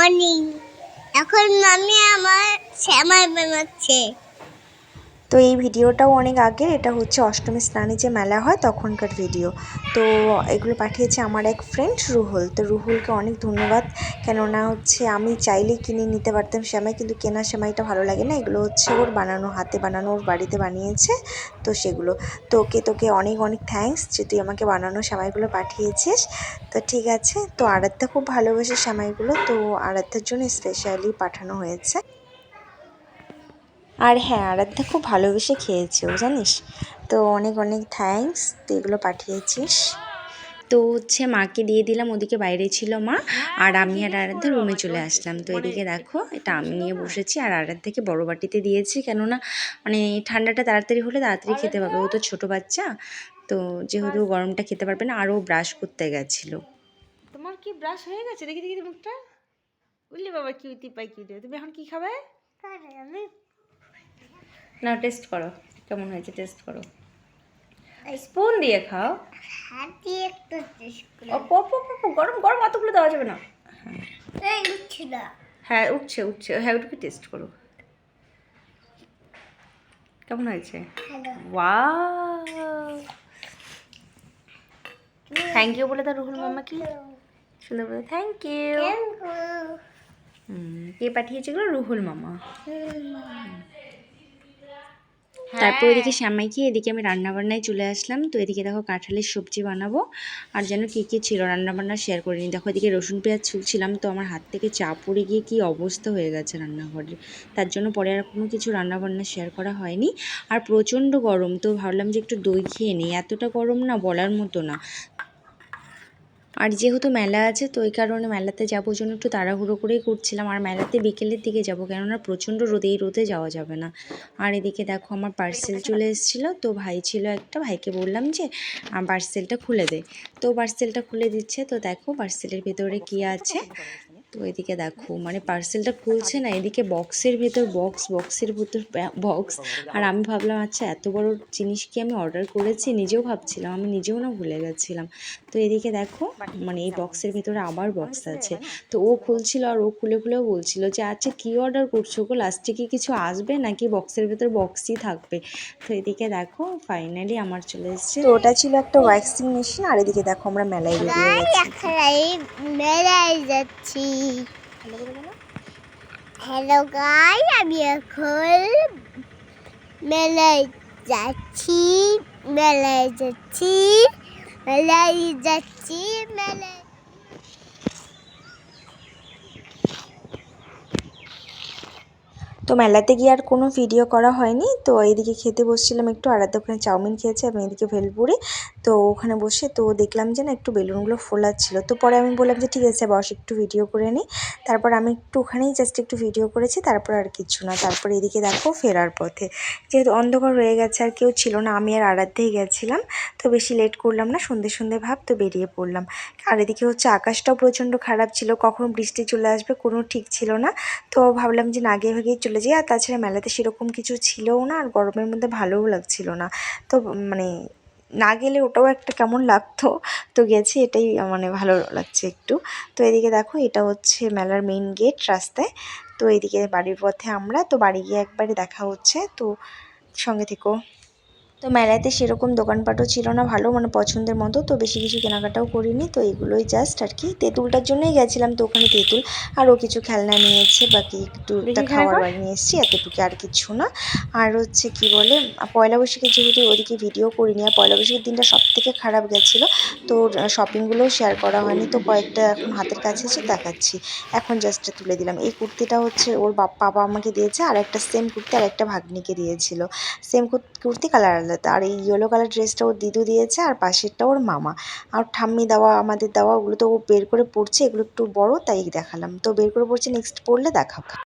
Morning এখন মামি আমার শ্যামাই বানাচ্ছে। তো এই ভিডিওটাও অনেক আগের, এটা হচ্ছে অষ্টমী স্নানে যে মেলা হয় তখনকার ভিডিও। তো এগুলো পাঠিয়েছে আমার এক ফ্রেন্ড রুহুল। তো রুহুলকে অনেক ধন্যবাদ। কেননা হচ্ছে আমি চাইলেই কিনে নিতে পারতাম সেমাই কিন্তু কেনা সেমাইটা ভালো লাগে না। এগুলো হচ্ছে ওর বানানো, হাতে বানানো, ওর বাড়িতে বানিয়েছে। তো সেগুলো। তোকে তোকে অনেক অনেক থ্যাঙ্কস যে তুই আমাকে বানানো সেমাইগুলো পাঠিয়েছিস। তো ঠিক আছে। তো আরাধ্যা খুব ভালোবাসে সেমাইগুলো তো আরাধ্যার জন্য স্পেশালি পাঠানো হয়েছে। আর হ্যাঁ আরাধ্যা খুব ভালোবেসে খেয়েছেও জানিস? তো অনেক অনেক থ্যাঙ্কস তুই এগুলো পাঠিয়েছিস। তো হচ্ছে মাকে দিয়ে দিলাম ওদিকে বাইরে ছিল মা আর আমি আর আরাধ্যা রুমে চলে আসলাম। তো এদিকে দেখো এটা আমি নিয়ে বসেছি আর আরাধ্যাকে বড় বাটিতে দিয়েছি কেননা মানে ঠান্ডাটা তাড়াতাড়ি হলে তাড়াতাড়ি খেতে পাবে। ও তো ছোটো বাচ্চা তো যেহেতু গরমটা খেতে পারবে না আরও ব্রাশ করতে গেছিল। তোমার কি ব্রাশ হয়ে গেছে? দেখি দেখি মুখটা। বুঝলি বাবা কিউটি পাই কিউটি তুমি এখন কি খাবে? আমি না টেস্ট করো। কেমন হয়েছে টেস্ট করো। স্পুন দিয়ে খাও। হাতি একটা টেস্ট করে। গরম গরম অতগুলো দেওয়া যাবে না। এই উঠছে না। হ্যাঁ উঠছে উঠছে। হ্যাঁ ওটুকু টেস্ট করো। কেমন হয়েছে? থ্যাংক ইউ বলে দাও রুহুল মাম্মা কি সুন্দর বলে থ্যাংক ইউ কে পাঠিয়েছে এগুলো রুহুল মামা তারপর এদিকে শ্যামাইকে এদিকে আমি রান্নাবান্নায় চলে আসলাম। তো এদিকে দেখো কাঁঠালের সবজি বানাবো। আর যেন কী কী ছিল রান্নাবান্না শেয়ার করিনি। দেখো এদিকে রসুন, পেঁয়াজ ছুলছিলাম। তো আমার হাত থেকে চা পড়ে গিয়ে কী অবস্থা হয়ে গেছে রান্নাঘরে। তার জন্য পরে আর কোনো কিছু রান্নাবান্না শেয়ার করা হয়নি। আর প্রচণ্ড গরম। তো ভাবলাম যে একটু দই খেয়ে নিই। এতটা গরম না বলার মতো না। আর যেহেতু মেলা আছে, তো ওই কারণে মেলাতে যাব জন্য একটু তাড়াহুড়ো করেই করছিলাম। আর মেলাতে বিকেলের দিকে যাব, কেননা প্রচণ্ড রোদে, এই রোদে যাওয়া যাবে না। আর এদিকে দেখো আমার পার্সেল চলে এসেছিল, তো ভাই ছিল একটা, ভাইকে বললাম যে পার্সেলটা খুলে দে। তো পার্সেলটা খুলে দিচ্ছে, তো দেখো পার্সেলের ভেতরে কি আছে। তো এদিকে দেখো মানে পার্সেলটা খুলছে না এদিকে বক্সের ভেতর বক্স বক্সের ভেতর বক্স আর আমি ভাবলাম আচ্ছা এত বড় জিনিস কি আমি অর্ডার করেছি? নিজেও ভাবছিলাম আমি নিজেও না ভুলে গেছিলাম। তো এদিকে দেখো মানে এই বক্সের ভেতরে আবার বক্স আছে। তো ও খুলছিল আর ও খুলে খুলেও বলছিল যে আচ্ছা কী অর্ডার করছ গো? লাস্টে কি কিছু আসবে? নাকি বক্সের ভেতর বক্সই থাকবে? তো এদিকে দেখো ফাইনালি আমার চলে এসেছে। তো ওটা ছিল একটা ওয়াক্সিং মেশিন আর এদিকে দেখো আমরা মেলায় বেরিয়ে গাই গেছি মেলায় যাচ্ছি। হ্যালো গাই আমি এখন মেলায় যাচ্ছি মেলায় যাচ্ছি মেলায় যাচ্ছি মেলায় তো মেলাতে গিয়ে আর কোনো ভিডিও করা হয়নি। তো এইদিকে খেতে বসছিলাম একটু আড়াতে ওখানে চাউমিন খেয়েছি, আমি এদিকে ভেলপুরি। তো ওখানে বসে তো দেখলাম যে না একটু বেলুনগুলো ফোলাচ্ছিল। তো পরে আমি বললাম যে ঠিক আছে, বস একটু ভিডিও করে নিই তারপর আমি একটু ওখানেই জাস্ট একটু ভিডিও করেছি, তারপর আর কিছু না। তারপর এদিকে দেখো ফেরার পথে। যেহেতু অন্ধকার হয়ে গেছে আর কেউ ছিল না, আমি আর আরাধ্যেই গেছিলাম। তো বেশি লেট করলাম না, সন্ধে সন্ধে ভাব তো বেরিয়ে পড়লাম। আর এদিকে হচ্ছে আকাশটাও প্রচণ্ড খারাপ ছিল, কখন বৃষ্টি চলে আসবে, কোনো ঠিক ছিল না। তো ভাবলাম যে না, আগে ভাগেই চলে যাই। আর তাছাড়া মেলাতে সেরকম কিছু ছিলও না, আর গরমের মধ্যে ভালোও লাগছিল না। তো মানে না গেলে ওটাও একটা কেমন লাগতো তো গেছি, এটাই মানে ভালো লাগছে একটু। তো এদিকে দেখো, এটা হচ্ছে মেলার মেইন গেট রাস্তায়। তো এদিকে বাড়ির পথে আমরা, তো বাড়ি গিয়ে একবারে দেখা হচ্ছে। তো সঙ্গে থেকো। তো মেলাতে সেরকম দোকানপাটও ছিল না ভালো মানে পছন্দের মতো। তো বেশি কিছু কেনাকাটাও করিনি তো এগুলোই জাস্ট আর কি। তেঁতুলটার জন্যই গেছিলাম তো ওখানে তেঁতুল। আরও কিছু খেলনা নিয়েছে বাকি একটু খাবার বাড়ি নিয়ে এসেছি এতটুকু আর কিছু না। আর হচ্ছে কি বলে পয়লা বৈশাখে যেহেতু ওদিকে ভিডিও করিনি আর পয়লা বৈশাখের দিনটা সব থেকে খারাপ গেছিল। তো শপিংগুলোও শেয়ার করা হয়নি তো কয়েকটা এখন হাতের কাছে এসে দেখাচ্ছি। এখন জাস্ট তুলে দিলাম। এই কুর্তিটা হচ্ছে ওর বাপ বাবা আমাকে দিয়েছে আর একটা সেম কুর্তি আর একটা ভাগ্নিকে দিয়েছিল। সেম কুর্তি কালার আলাদা আর এই ইয়েলো কালার ড্রেসটা ওর দিদু দিয়েছে আর পাশেরটা ওর মামা। আর ঠাম্মি দেওয়া, আমাদের দেওয়া, ওগুলো তো ও বের করে পড়ছে এগুলো একটু বড়, তাই দেখালাম। তো বের করে পড়ছে নেক্সট পড়লে দেখাবো।